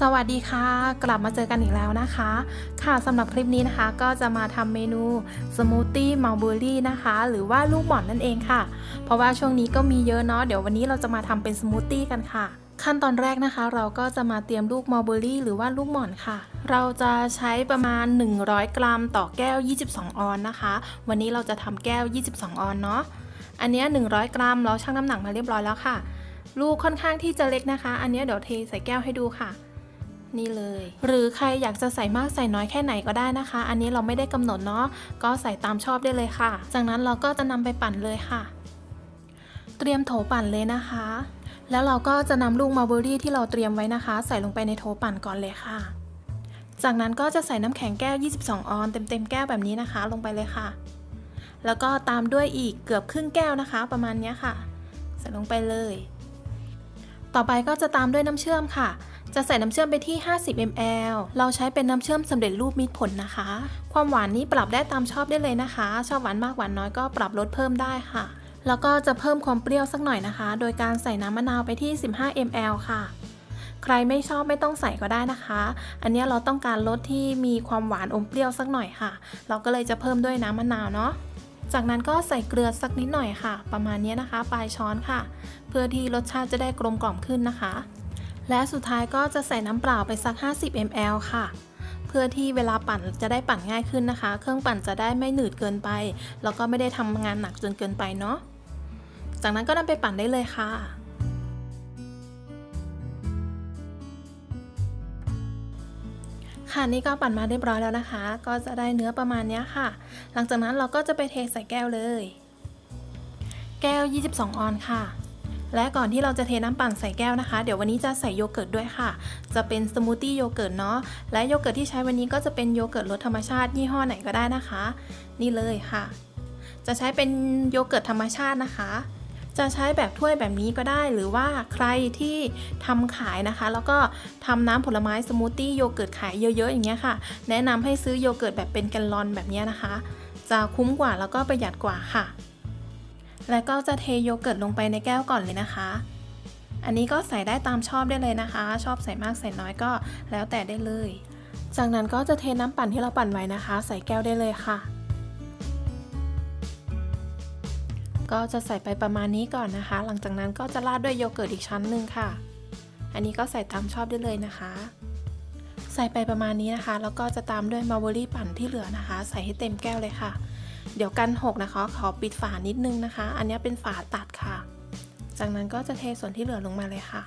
สวัสดีค่ะ กลับมาเจอกันอีกแล้วนะคะ ค่ะสำหรับคลิปนี้นะคะก็จะมาทำเมนูสมูทตี้มัลเบอรี่นะคะ หรือว่าลูกหม่อนนั่นเองค่ะ เพราะว่าช่วงนี้ก็มีเยอะเนาะเดี๋ยววันนี้เราจะมาทำเป็นสมูทตี้กันค่ะ ขั้นตอนแรกนะคะ เราก็จะมาเตรียมลูกมัลเบอรี่หรือว่าลูกหม่อนค่ะ เราจะใช้ประมาณ 100 กรัมต่อแก้ว 22 ออนนะคะ วันนี้เราจะทำแก้ว 22 ออนเนาะอันนี้ 100 กรัมเราชั่งน้ำหนักมาเรียบร้อยแล้วค่ะ ลูกค่อนข้างที่จะเล็กนะคะ อันนี้เดี๋ยวเทใส่แก้วให้ดูค่ะ นี่เลย หรือใครอยากจะใส่มากใส่น้อยแค่ไหนก็ได้นะคะ อันนี้เราไม่ได้กำหนดเนาะก็ใส่ตามชอบได้เลยค่ะ จากนั้นเราก็จะนำไปปั่นเลยค่ะ เตรียมโถปั่นเลยนะคะ แล้วเราก็จะนำลูกมัลเบอรี่ที่เราเตรียมไว้นะคะ ใส่ลงไปในโถปั่นก่อนเลยค่ะ จากนั้นก็จะใส่น้ำแข็งแก้ว 22 ออนเต็มๆแก้วแบบนี้นะคะ ลงไปเลยค่ะ แล้วก็ตามด้วยอีกเกือบครึ่งแก้วนะคะ ประมาณนี้ค่ะ ใส่ลงไปเลย ต่อไปก็จะตามด้วยน้ำเชื่อมค่ะ จะใส่น้ำเชื่อมไปที่ 50 ml เราใช้เป็นน้ำเชื่อมสำเร็จรูปมิตรผลนะคะ ความหวานนี้ปรับได้ตามชอบได้เลยนะคะ ชอบหวานมากหวานน้อยก็ปรับลดเพิ่มได้ค่ะ แล้วก็จะเพิ่มความเปรี้ยวสักหน่อยนะคะ โดยการใส่น้ำมะนาวไปที่ 15 ml ค่ะ ใครไม่ชอบไม่ต้องใส่ก็ได้นะคะ อันนี้เราต้องการรสที่มีความหวานอมเปรี้ยวสักหน่อยค่ะ เราก็เลยจะเพิ่มด้วยน้ำมะนาวเนาะจากนั้นก็ใส่เกลือสักนิดหน่อยค่ะ ประมาณนี้นะคะ ปลายช้อนค่ะ เพื่อที่รสชาติจะได้กลมกล่อมขึ้นนะคะ และสุดท้ายก็จะใส่น้ำเปล่าไปสัก 50 ml ค่ะ เพื่อที่เวลาปั่นจะได้ปั่นง่ายขึ้นนะคะ เครื่องปั่นจะได้ไม่หนืดเกินไป แล้วก็ไม่ได้ทำงานหนักจนเกินไปเนาะ จากนั้นก็นำไปปั่นได้เลยค่ะค่ะนี่ก็ปั่นมาเรียบร้อยแล้วนะคะ ก็จะได้เนื้อประมาณนี้ค่ะ หลังจากนั้นเราก็จะไปเทใส่แก้วเลย แก้ว 22 ออนค่ะ และก่อนที่เราจะเทน้ำปั่นใส่แก้วนะคะ เดี๋ยววันนี้จะใส่โยเกิร์ตด้วยค่ะ จะเป็นสมูทตี้โยเกิร์ตเนาะ และโยเกิร์ตที่ใช้วันนี้ก็จะเป็นโยเกิร์ตรสธรรมชาติยี่ห้อไหนก็ได้นะคะ นี่เลยค่ะ จะใช้เป็นโยเกิร์ตธรรมชาตินะคะ จะใช้แบบถ้วยแบบนี้ก็ได้ หรือว่าใครที่ทำขายนะคะ แล้วก็ทำน้ำผลไม้สมูทตี้โยเกิร์ตขายเยอะๆอย่างเงี้ยค่ะ แนะนำให้ซื้อโยเกิร์ตแบบเป็นแกลลอนแบบเนี้ยนะคะ จะคุ้มกว่าแล้วก็ประหยัดกว่าค่ะ แล้วก็จะเทโยเกิร์ตลงไปในแก้วก่อนเลยนะคะ อันนี้ก็ใส่ได้ตามชอบได้เลยนะคะ ชอบใส่มากใส่น้อยก็แล้วแต่ได้เลย จากนั้นก็จะเทน้ำปั่นที่เราปั่นไว้นะคะ ใส่แก้วได้เลยค่ะ ก็จะใส่ไปประมาณนี้ก่อนนะคะ หลังจากนั้นก็จะราดด้วยโยเกิร์ตอีกชั้นหนึ่งค่ะ อันนี้ก็ใส่ตามชอบได้เลยนะคะ ใส่ไปประมาณนี้นะคะ แล้วก็จะตามด้วยมาร์เบอรี่ปั่นที่เหลือนะคะ ใส่ให้เต็มแก้วเลยค่ะ เดี๋ยวกันหกนะคะ ขอปิดฝานิดนึงนะคะ อันนี้เป็นฝาตัดค่ะ จากนั้นก็จะเทส่วนที่เหลือลงมาเลยค่ะ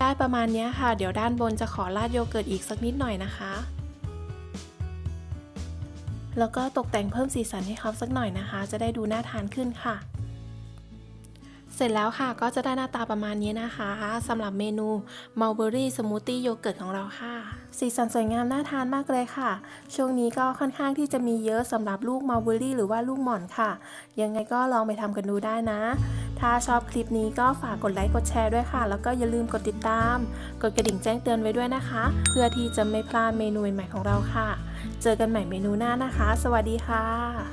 ได้ประมาณนี้ค่ะ เดี๋ยวด้านบนจะขอราดโยเกิร์ตอีกสักนิดหน่อยนะคะ แล้วก็ตกแต่งเพิ่มสีสันให้เขาสักหน่อยนะคะ จะได้ดูน่าทานขึ้นค่ะ เสร็จแล้วค่ะก็จะได้หน้าตาประมาณนี้นะคะสำหรับเมนู Mulberry Smoothie Yogurt ของเราค่ะ สีสันสวยงามน่าทานมากเลยค่ะ ช่วงนี้ก็ค่อนข้างที่จะมีเยอะสำหรับลูก Mulberry หรือว่าลูกหม่อนค่ะ ยังไงก็ลองไปทำกันดูได้นะ ถ้าชอบคลิปนี้ก็ฝากกดไลค์กดแชร์ด้วยค่ะ แล้วก็อย่าลืมกดติดตาม กดกระดิ่งแจ้งเตือนไว้ด้วยนะคะ เพื่อที่จะไม่พลาดเมนูใหม่ของเราค่ะ เจอกันใหม่เมนูหน้านะคะ สวัสดีค่ะ